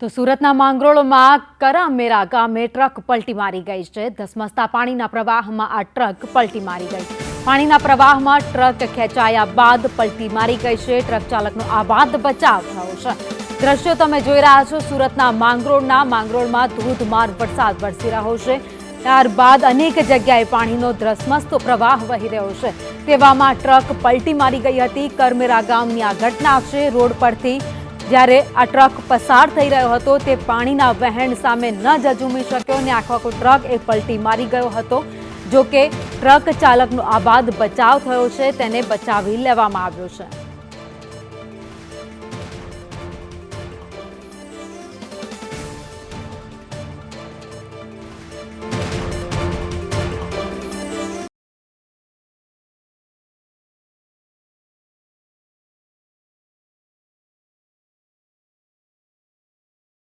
તો સુરતના માંગરોળમાં કરામેરા ગામે ટ્રક પલટી મારી ગઈ છે. ધસમસતા પાણીના પ્રવાહમાં આ ટ્રક પલટી મારી ગઈ. પાણીના પ્રવાહમાં ટ્રક ખેંચાયા બાદ પલટી મારી ગઈ છે. ટ્રક ચાલકનો આબાદ બચાવ થયો છે. દ્રશ્યો તમે જોઈ રહ્યા છો. સુરતના માંગરોળના માંગરોળમાં ધોધમાર વરસાદ વરસી રહ્યો છે. ત્યારબાદ અનેક જગ્યાએ પાણીનો ધ્રસમસતો પ્રવાહ વહી રહ્યો છે. તેવામાં ટ્રક પલટી મારી ગઈ હતી. કરમેરા ગામની આ ઘટના છે. રોડ પરથી જ્યારે આ ટ્રક પસાર થઈ રહ્યો હતો, તે પાણીના વહેણ સામે ન જજુમી શક્યો અને આખો આખો ટ્રક એ પલટી મારી ગયો હતો. જો કે ટ્રક ચાલકનો આબાદ બચાવ થયો છે, તેને બચાવી લેવામાં આવ્યો છે.